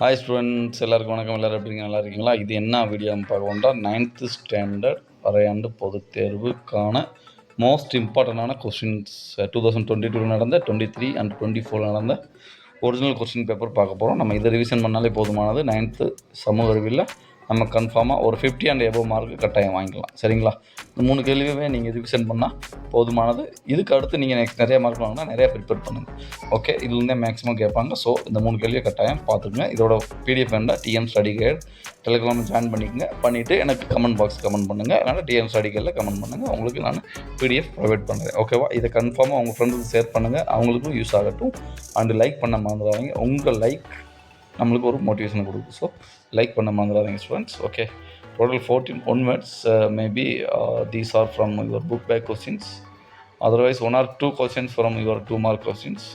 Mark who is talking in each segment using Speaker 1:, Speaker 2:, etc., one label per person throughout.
Speaker 1: Hi students எல்லாருக்கும் வணக்கம். எல்லோரும் எப்படி நல்லா இருக்கீங்களா? இது என்ன வீடியோன்னு பார்க்கணும்னா நைன்த்து ஸ்டாண்டர்ட் வரையாண்டு பொதுத் தேர்வுக்கான மோஸ்ட் இம்பார்ட்டண்டான questions two thousand twenty two நடந்த டுவெண்ட்டி த்ரீ அண்ட் டுவெண்ட்டி ஃபோரில் நடந்த ஒரிஜினல் கொஸ்டின் பேப்பர் பார்க்க போகிறோம் நம்ம இதை ரிவிஷன் பண்ணாலே போதுமானது. நைன்த்து சமூக அறிவியலில் நம்ம கன்ஃபார்மாக ஒரு ஃபிஃப்டி அண்ட் எபோ மார்க் கட்டாயம் வாங்கிக்கலாம். சரிங்களா? இந்த மூணு கேள்வியுமே நீங்கள் ரிவிஷன் பண்ணால் போதுமானது. இதுக்கு அடுத்து நீங்கள் நெக்ஸ்ட் நிறைய மார்க் வாங்கினா நிறைய ப்ரிப்பேர் பண்ணுங்கள் ஓகே இதுலேருந்தே மேக்ஸிமம் கேட்பாங்க. ஸோ இந்த மூணு கேள்வியை கட்டாயம் பார்த்துக்குங்க. இதோட பிடிஎஃப் வேண்டாம் TM study guide Telegram join பண்ணிக்கங்க. பண்ணிவிட்டு எனக்கு கமெண்ட் பாக்ஸ் கமெண்ட் பண்ணுங்கள் அதனால் டிஎம் ஸ்டடி கைடில் கமெண்ட் பண்ணுங்கள் உங்களுக்கு நான் பிடிஎஃப் ப்ரொவைட் பண்ணுறேன் ஓகேவா இதை கன்ஃபார்மாக உங்கள் ஃப்ரெண்டுக்கு ஷேர் பண்ணுங்கள் அவங்களுக்கும் யூஸ் ஆகட்டும். அண்டு லைக் பண்ண மறந்துடாதீங்க. உங்கள் லைக் நம்மளுக்கு ஒரு மோட்டிவேஷன் கொடுக்கும். ஸோ லைக் பண்ண மறந்துடாதீங்க students okay total fourteen one maybe these are from your book back questions otherwise one or two questions from your two mark questions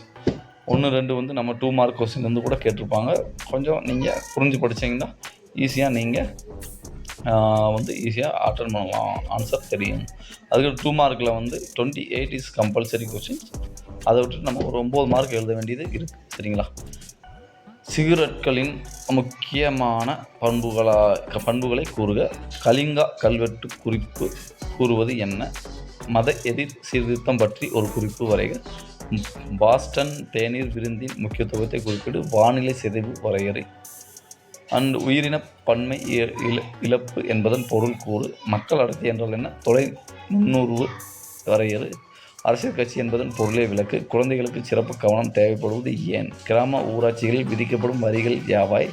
Speaker 1: ஒன்று ரெண்டு வந்து நம்ம டூ மார்க் கொஸ்டின் வந்து கூட கேட்டிருப்பாங்க. கொஞ்சம் நீங்கள் புரிஞ்சு படிச்சீங்கன்னா ஈஸியாக நீங்கள் uh, வந்து ஈஸியாக அட்டன் பண்ணலாம். ஆன்சர் தெரியும். அதுக்கு டூ மார்க்கில் வந்து twenty eight is compulsory questions அதை விட்டுட்டு நம்ம ஒரு ஒம்பது மார்க் எழுத வேண்டியது இருக்குது சரிங்களா? சிகரெட்களின் முக்கியமான பண்புகளாக பண்புகளை கூறுக. கலிங்கா கல்வெட்டு குறிப்பு கூறுவது என்ன? மத எதிர் சீர்திருத்தம் பற்றி ஒரு குறிப்பு வரைக. பாஸ்டன் தேநீர் விருந்தின் முக்கியத்துவத்தை குறிப்பிடு. வானிலை சிதைவு வரையறை. அண்ட் உயிரின பன்மை இ- இழ- இழப்பு என்பதன் பொருள் கூறு. மக்கள் அடர்த்தி என்றால் என்ன? தொலை முன்னூறு வரையறு. அரசியல் கட்சி என்பதன் பொருளை விளக்கு. குழந்தைகளுக்கு சிறப்பு கவனம் தேவைப்படுவது ஏன்? கிராம ஊராட்சிகளில் விதிக்கப்படும் வரிகள் யாவாய்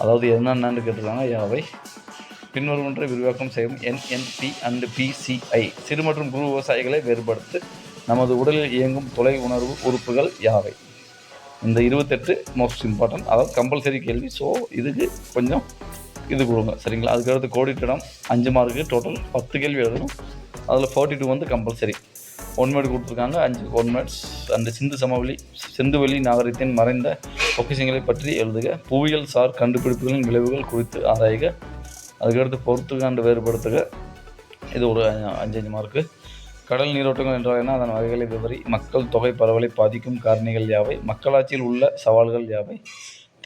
Speaker 1: அதாவது என்னென்னு கேட்டிருக்காங்க யாவை? பின்வரும் விரிவாக்கம் செய்யும் என்என்பி அண்ட் பிசிஐ சிறு மற்றும் குறு விவசாயிகளை வேறுபடுத்து நமது உடலில் இயங்கும் தொலை உணர்வு உறுப்புகள் யாவை? இந்த இருபத்தெட்டு மோஸ்ட் இம்பார்ட்டன்ட் அதாவது கம்பல்சரி கேள்வி. ஸோ இதுக்கு கொஞ்சம் இது கொடுங்க. சரிங்களா? அதுக்கடுத்து கோடிட்டிடம் அஞ்சு மார்க்கு டோட்டல் பத்து கேள்வி எழுதணும். அதில் ஃபார்ட்டி டூ வந்து கம்பல்சரி ஒன் மேட் கொடுத்துருக்காங்க. அஞ்சு ஒன் மேட்ஸ் அந்த சிந்து சமவெளி சிந்துவெளி நாகரிகத்தின் மறைந்த பொக்கிஷங்களை பற்றி எழுதுக. புவியியல் சார் கண்டுபிடிப்புகளின் விளைவுகள் குறித்து ஆராய்க. அதுக்கடுத்து பொறுத்துக்காண்டு வேறுபடுத்துக. இது ஒரு அஞ்சு அஞ்சு மார்க்கு கடல் நீரோட்டங்கள் என்றால் என்ன அதன் வகைகளை விவரி மக்கள் தொகை பரவலை பாதிக்கும் காரணிகள் யாவை? மக்களாட்சியில் உள்ள சவால்கள் யாவை?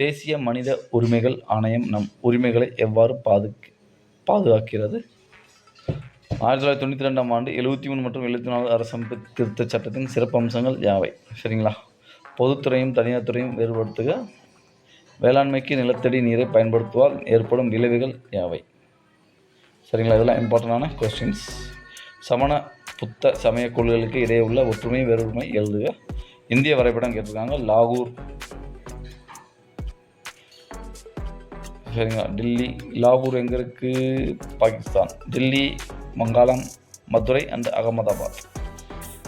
Speaker 1: தேசிய மனித உரிமைகள் ஆணையம் நம் உரிமைகளை எவ்வாறு பாது பாதுகாக்கிறது? ஆயிரத்தி தொள்ளாயிரத்தி தொண்ணூற்றி ரெண்டாம் ஆண்டு எழுபத்தி மூணு மற்றும் எழுபத்தி நாலு அரசமைப்பு திருத்த சட்டத்தின் சிறப்பு அம்சங்கள் யாவை? சரிங்களா? பொதுத்துறையும் தனியார் துறையும் வேறுபடுத்துக. வேளாண்மைக்கு நிலத்தடி நீரை பயன்படுத்துவதால் ஏற்படும் விளைவுகள் யாவை? சரிங்களா? இதெல்லாம் இம்பார்ட்டண்டான கொஸ்டின்ஸ் சமண புத்த சமய கொள்கைகளுக்கு இடையே உள்ள ஒற்றுமை வேறுமை எழுதுக. இந்திய வரைபடம் கேட்டிருக்காங்க. லாகூர். சரிங்களா? டெல்லி லாகூர் எங்கே இருக்குது பாகிஸ்தான். டெல்லி மங்காளம் மதுரை அண்ட் அகமதாபாத்.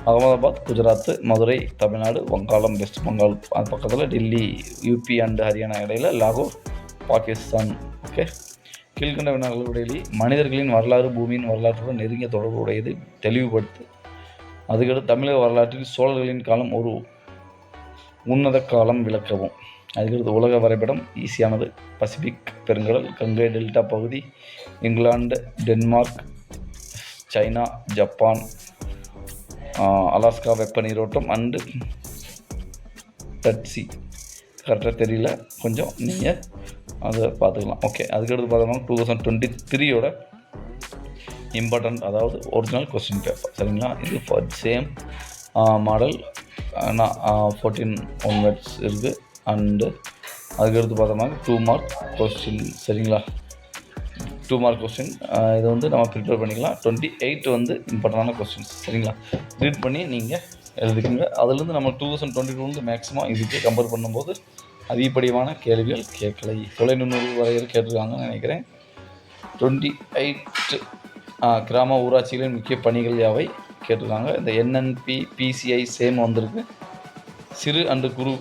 Speaker 1: அகமதாபாத் குஜராத் மதுரை தமிழ்நாடு வங்காளம் வெஸ்ட் பெங்கால் அது பக்கத்தில் டெல்லி யூபி அண்ட் ஹரியானா இடையில் லாகூர் பாகிஸ்தான். ஓகே கீழ்கண்ட வினாக்கள் மனிதர்களின் வரலாறு பூமியின் வரலாற்றுடன் நெருங்கிய தொடர்பு உடையது தெளிவுபடுத்து. அதுக்கடுத்து தமிழக வரலாற்றில் சோழர்களின் காலம் ஒரு உன்னத காலம் விளக்கவும். அதுக்கடுத்து உலக வரைபடம் ஈஸியானது. பசிபிக் பெருங்கடல் கங்கை டெல்டா பகுதி England Denmark China Japan Alaska வெப்ப நீரோட்டம் அண்டு டட்சி. கரெக்டாக தெரியல. கொஞ்சம் நீங்கள் அதை பார்த்துக்கலாம். ஓகே அதுக்கடுத்து பார்த்தோம்னா டூ தௌசண்ட் டுவெண்ட்டி த்ரீயோட இம்பார்ட்டண்ட் அதாவது ஒரிஜினல் கொஸ்டின் பேப்பர் சரிங்களா? இது ஃபார் சேம் மாடல் நான் ஃபோர்டீன் ஒன் வேர்ட்ஸ் இருக்குது அண்டு அதுக்கடுத்து பார்த்தோம்னா டூ மார்க் கொஸ்டின் சரிங்களா? டூ மார்க் கொஸ்டின் இதை வந்து நம்ம ப்ரிப்பேர் பண்ணிக்கலாம். டுவெண்ட்டி எயிட் வந்து இம்பார்ட்டண்டான கொஸ்டின்ஸ் சரிங்களா? ரீட் பண்ணி நீங்கள் எழுதிக்கோங்க. அதுலேருந்து நம்ம டூ தௌசண்ட் டுவெண்ட்டி டூ வந்து மேக்ஸிமம் இதுக்கு கம்பேர் பண்ணும்போது அதிகப்படியான கேள்விகள் கேட்கலை. தொலைநுண்ணூறு வரையில் கேட்டிருக்காங்கன்னு நினைக்கிறேன். டுவெண்ட்டி எயிட் கிராம ஊராட்சிகளின் முக்கிய பணிகள் யாவை? கேட்டிருக்காங்க. இந்த என்என்பி பிசிஐ சேம் வந்திருக்கு. சிறு அண்டு குறு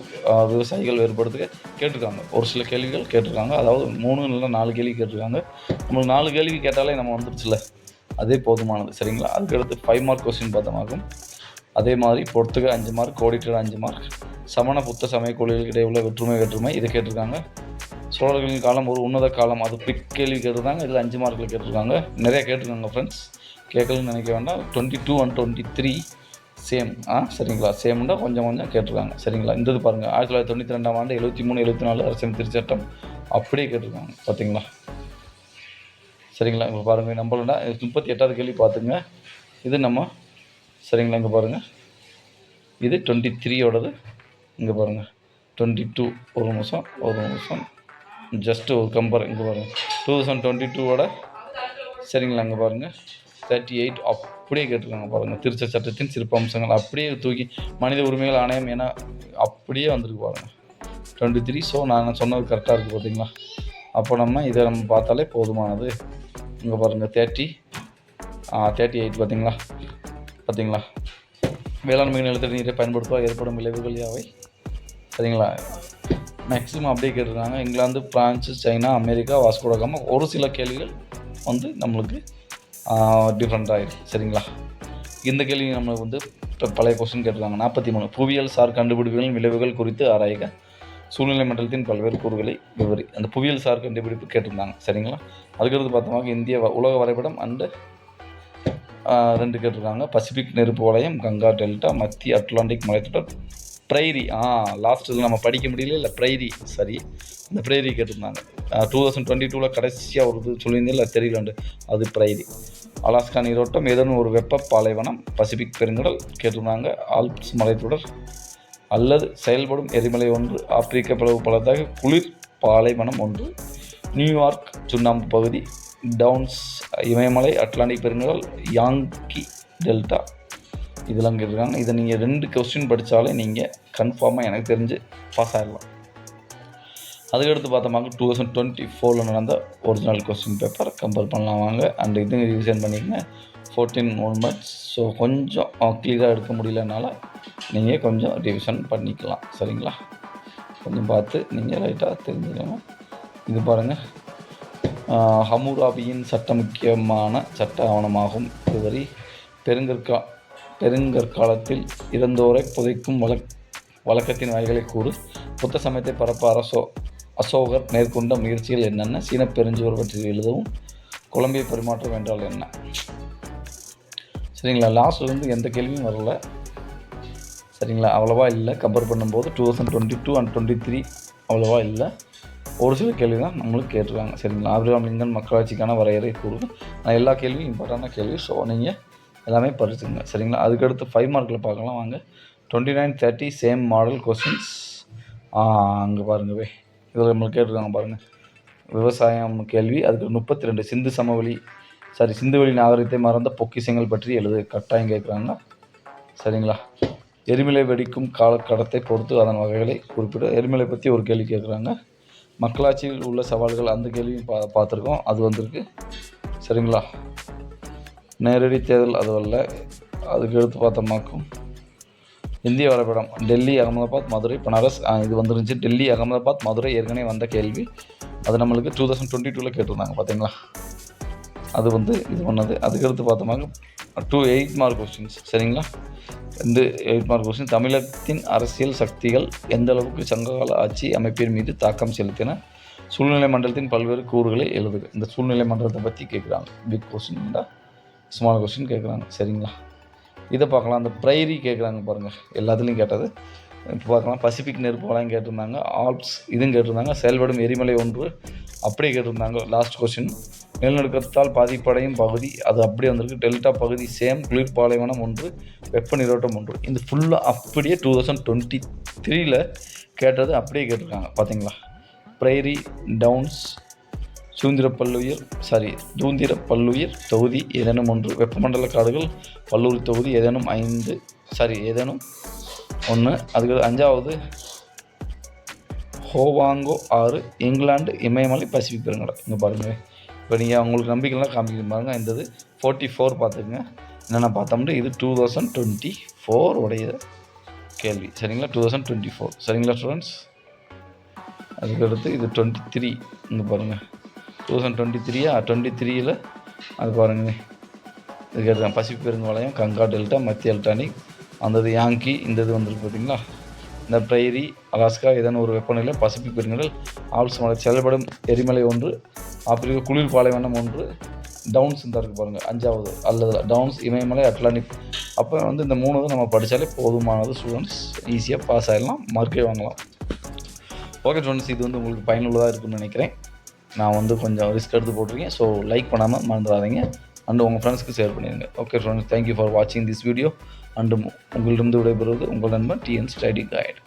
Speaker 1: விவசாயிகள் வேறுபடுத்துக்க கேட்டிருக்காங்க. ஒரு சில கேள்விகள் கேட்டிருக்காங்க. அதாவது மூணு இல்லை நாலு கேள்வி கேட்டிருக்காங்க. நம்மளுக்கு நாலு கேள்வி கேட்டாலே நம்ம வந்துருச்சுல அதே போதுமானது சரிங்களா? அதுக்கடுத்து ஃபைவ் மார்க் கொஸ்டின் பார்த்தமாகும். அதே மாதிரி பொறுத்துக அஞ்சு மார்க் கோடிட்டு அஞ்சு மார்க் சமண புத்த சமய கோழிகளுக்கிடையே உள்ள வெற்றுமை வெற்றுமை இதை கேட்டிருக்காங்க. சோழர்களின் காலம் ஒரு உன்னத காலம். அது பிக் கேள்வி கேட்டிருந்தாங்க. இதில் அஞ்சு மார்க்கில் கேட்டிருக்காங்க. நிறைய கேட்டிருக்காங்க ஃப்ரெண்ட்ஸ் கேட்கலன்னு நினைக்க வேண்டாம். Twenty two and twenty three same ஆ சரிங்களா? சேம்னா கொஞ்சம் கொஞ்சம் கேட்டிருக்காங்க. சரிங்களா? இந்த இது பாருங்கள் ஆயிரத்தி தொள்ளாயிரத்தி தொண்ணூற்றி ரெண்டாம் ஆண்டு எழுபத்தி மூணு எழுபத்தி நாலு அரசியல் திருச்சட்டம் அப்படியே கேட்டிருக்காங்க பார்த்தீங்களா? சரிங்களா? இப்போ பாருங்கள் நம்மளோட முப்பத்தி எட்டாவது கேள்வி பார்த்துங்க. இது நம்ம சரிங்களா? இங்கே பாருங்கள் இது டுவெண்ட்டி த்ரீயோடது இங்கே பாருங்கள் டுவெண்ட்டி டூ ஒரு நிமிஷம் ஒரு நிமிஷம். ஜஸ்ட்டு ஒரு கம்பர் இங்கே பாருங்கள் டூ தௌசண்ட் டுவெண்ட்டி டூவோட சரிங்களா? அங்கே பாருங்கள் தேர்ட்டி எயிட் அப்படியே கேட்டிருக்காங்க பாருங்கள் திருச்ச சட்டத்தின் சிறப்பம்சங்கள். அப்படியே தூக்கி மனித உரிமைகள் ஆணையம் ஏன்னா அப்படியே வந்திருக்கு பாருங்கள் டுவெண்ட்டி த்ரீ ஸோ நான் சொன்னது கரெக்டாக இருக்குது பார்த்தீங்களா அப்போ நம்ம இதை நம்ம பார்த்தாலே போதுமானது. இங்கே பாருங்கள் தேர்ட்டி தேர்ட்டி எயிட் பார்த்தீங்களா பார்த்தீங்களா வேளாண்மை நிலத்தடி நீரை பயன்படுத்துவதால் ஏற்படும் விளைவுகள் யாவை? சரிங்களா மேக்ஸிமம் அப்படியே கேட்டிருக்காங்க. இங்கிலாந்து பிரான்ஸ் சைனா அமெரிக்கா வாஸ்கோடகாமல் ஒரு சில கேள்விகள் வந்து நம்மளுக்கு டிஃப்ரெண்ட்டாக இருக்குது சரிங்களா? இந்த கேள்வி நம்மளுக்கு வந்து இப்போ பழைய கொஸ்டின் கேட்டிருக்காங்க. நாற்பத்தி மூணு புவியியல் சார் கண்டுபிடிப்புகளின் விளைவுகள் குறித்து ஆராய்க. சூழ்நிலை மண்டலத்தின் பல்வேறு கூறுகளை விவரி அந்த புவியியல் சார் கண்டுபிடிப்பு கேட்டிருந்தாங்க. சரிங்களா? அதுக்கடுத்து பார்த்தோம்னா இந்திய வ- உலக வரைபடம் அண்டு ரெண்டு கேட்டிருக்காங்க. பசிபிக் நெருப்பு வளையம் கங்கா டெல்டா மத்திய அட்லாண்டிக் மலைத்தொடர் ப்ரைரி. ஆ லாஸ்ட் இதில் நம்ம படிக்க முடியல இல்லை ப்ரைரி. சரி இந்த ப்ரைரி கேட்டிருந்தாங்க. டூ தௌசண்ட் டுவெண்ட்டி டூவில் கடைசியாக ஒரு இது சொல்லியிருந்தேன் இல்லை தெரியலண்டு அது ப்ரைரி. அலாஸ்கா நீரோட்டம் ஏதேனும் ஒரு வெப்ப பாலைவனம் பசிபிக் பெருங்கடல் கேட்டிருந்தாங்க ஆல்ப்ஸ் மலைத்தொடர் அல்லது செயல்படும் எரிமலை ஒன்று ஆப்பிரிக்க பிளவு பலதாக குளிர் பாலைவனம் ஒன்று நியூயார்க் சுண்ணாம்பு பகுதி டவுன்ஸ் இமயமலை அட்லாண்டிக் பெருங்கடல் யாங்கி டெல்டா. இதெல்லாம் கேட்டிருக்காங்க இதை நீங்கள் ரெண்டு கொஸ்டின் படித்தாலே நீங்கள் கன்ஃபார்மாக எனக்கு தெரிஞ்சு பாஸ் ஆகிடலாம் அதுக்கடுத்து பார்த்தோமாங்க டூ தௌசண்ட் டுவெண்ட்டி ஃபோரில் நடந்த ஒரிஜினல் கொஸ்டின் பேப்பர் கம்பேர் பண்ணலாம் வாங்க. அண்ட் இது ரிவிஷன் பண்ணிக்கங்க. ஃபோர்டீன் ஒன் மந்த்ஸ் ஸோ கொஞ்சம் கிளியராக எடுக்க முடியலனால நீங்கள் கொஞ்சம் ரிவிஷன் பண்ணிக்கலாம். சரிங்களா? கொஞ்சம் பார்த்து நீங்கள் ரைட்டாக தெரிஞ்சுக்கணும் இது பாருங்கள் ஹமுராபியின் சட்ட முக்கியமான சட்ட ஆவணமாகும். இதுவரை பெருங்கற்கா பெருங்கற்காலத்தில் இறந்தோரை புதைக்கும் வழக் வழக்கத்தின் வகைகளை கூறு. புத்த சமயத்தை பரப்ப அரசோ அசோகர் மேற்கொண்ட முயற்சிகள் என்னென்ன? சீன பெருஞ்சுவர் பற்றி எழுதவும் கொலம்பிய பரிமாற்றம் என்றால் என்ன? சரிங்களா லாஸ்ட்லேருந்து எந்த கேள்வியும் வரல. சரிங்களா அவ்வளோவா இல்லை. கம்பேர் பண்ணும்போது two thousand twenty two and twenty three அவ்வளோவா இல்லை. ஒரு சில கேள்வி தான் நம்மளுக்கு கேட்டுருக்காங்க. சரிங்களா ஆபிரகாம் லிங்கன் மக்களாட்சிக்கான வரையறை கூறுவோம் நான் எல்லா கேள்வியும் இம்பார்ட்டண்டான கேள்வி. ஸோ நீங்கள் எல்லாமே படிச்சுங்க சரிங்களா? அதுக்கடுத்து ஃபைவ் மார்க்கில் பார்க்கலாம் வாங்க. Twenty nine thirty same model questions அங்கே பாருங்கவே இதில் நம்மளுக்கு கேட்டிருக்காங்க பாருங்கள் விவசாயம் கேள்வி. அதுக்கு முப்பத்தி ரெண்டு சிந்து சமவெளி. சாரி சிந்துவெளி நாகரிகத்தை மறந்த பொக்கிஷங்கள் பற்றி எழுது கட்டாயம் கேட்குறாங்க. சரிங்களா? எரிமலை வெடிக்கும் காலக்கடத்தை பொறுத்து அதன் வகைகளை குறிப்பிட. எரிமலை பற்றி ஒரு கேள்வி கேட்குறாங்க. மக்களாட்சியில் உள்ள சவால்கள் அந்த கேள்வியும் பா பார்த்துருக்கோம். அது வந்திருக்கு. சரிங்களா? நேரடி தேர்தல் அது அல்ல. அதுக்கு எடுத்து பார்த்தோமாக்கும் இந்திய வரைபடம் டெல்லி அகமதாபாத் மதுரை பனாரஸ் இது வந்துருந்துச்சு. டெல்லி அகமதாபாத் மதுரை ஏற்கனவே வந்த கேள்வி. அது நம்மளுக்கு டூ தௌசண்ட் டுவெண்ட்டி டூவில் கேட்டிருந்தாங்க பார்த்தீங்களா? அது வந்து இது பண்ணது. அதுக்கடுத்து பார்த்தோமாக்க டூ எயிட் மார்க் கொஸ்டின்ஸ் சரிங்களா? ரெண்டு எயிட் மார்க் கொஸ்டின் தமிழகத்தின் அரசியல் சக்திகள் எந்த அளவுக்கு சங்ககால ஆட்சி அமைப்பின் மீது தாக்கம் செலுத்தின? சூழ்நிலை மண்டலத்தின் பல்வேறு கூறுகளை எழுதுக. இந்த சூழ்நிலை மண்டலத்தை பற்றி கேட்குறாங்க. பிக் கொஸ்டின் ஸ்மால் கொஸ்டின் கேட்குறாங்க. சரிங்களா? இதை பார்க்கலாம். அந்த ப்ரைரி கேட்குறாங்க பாருங்கள் எல்லாத்துலேயும் கேட்டது. இப்போ பார்க்கலாம். பசிபிக் நெருப்பு கேட்டிருந்தாங்க. ஆல்ப்ஸ் இதுவும் கேட்டிருந்தாங்க. செயல்படும் எரிமலை ஒன்று. அப்படியே கேட்டிருந்தாங்க. லாஸ்ட் கொஸ்டின் நிலநடுக்கத்தால் பாதிப்படையும் பகுதி அது அப்படியே வந்திருக்கு. டெல்டா பகுதி சேம். குளிர் பாலைவனம் ஒன்று. வெப்ப நீரோட்டம் ஒன்று. இந்த ஃபுல்லாக அப்படியே டூ தௌசண்ட் டுவெண்ட்டி த்ரீயில் கேட்டது அப்படியே கேட்டிருக்காங்க. பார்த்தீங்களா ப்ரைரி டவுன்ஸ் சூந்திர பல்லுயிர் சாரி தூந்திர பல்லுயிர் தொகுதி ஏதேனும் ஒன்று வெப்பமண்டல காடுகள் பல்லூர் தொகுதி ஏதேனும் ஐந்து சாரி ஏதேனும் ஒன்று அதுக்கு அஞ்சாவது ஹோவாங்கோ ஆறு இங்கிலாந்து இமயமலை பசிபிக் பெருங்கடல். இங்கே பாருங்கள் இப்போ நீங்கள் உங்களுக்கு நம்பிக்கைலாம் காமிக்க பாருங்க. இந்த இது ஃபோர்ட்டி ஃபோர் பார்த்துக்குங்க. என்னென்ன பார்த்தோம்னா இது டூ தௌசண்ட் டுவெண்ட்டி ஃபோர் உடைய கேள்வி. சரிங்களா? டூ தௌசண்ட் டுவெண்ட்டி ஃபோர் சரிங்களா ஸ்டூடெண்ட்ஸ் அதுக்கடுத்து இது டுவெண்ட்டி த்ரீ இங்கே பாருங்கள் டூ தௌசண்ட் டுவெண்ட்டி த்ரீயா டுவெண்ட்டி த்ரீயில் அது பாருங்களேன் இதுக்கு எடுத்தாங்க பசிபிக் பெருங்கோளையம் கங்கா டெல்டா மத்திய அல்டானிக் அந்த இது யாங்கி இந்த இது வந்திருக்கு பார்த்தீங்களா இந்த பிரைரி அலாஸ்கா இதன் ஒரு வெப்பநிலை பசிபிக் பெருங்கடல் ஆல்ஸ் மலை செயல்படும் எரிமலை ஒன்று ஆப்பிரிக்க குளிர் பாலைவனம் ஒன்று டவுன்ஸ் இந்த இருக்குது பாருங்கள் அஞ்சாவது அல்லது டவுன்ஸ் இமயமலை அட்லாண்டிக். அப்போ வந்து இந்த மூணு நம்ம படித்தாலே போதுமானது ஸ்டூடெண்ட்ஸ் ஈஸியாக பாஸ் ஆகிடலாம் மார்க்கே வாங்கலாம். ஓகே ஸ்டூடெண்ட்ஸ் இது வந்து உங்களுக்கு பயனுள்ளதாக இருக்கும்னு நினைக்கிறேன். நான் வந்து கொஞ்சம் ரிஸ்க் எடுத்து போட்டிருக்கேன். ஸோ லைக் பண்ணாமல் மறந்துடாதீங்க. அண்டு உங்கள் ஃப்ரெண்ட்ஸ்க்கு ஷேர் பண்ணிடுங்க. Okay friends thank you for வாட்சிங் திஸ் வீடியோ அண்டு உங்களிடம் விடைபெறுவது உங்கள் நண்பன் டிஎன் ஸ்டடி கைட்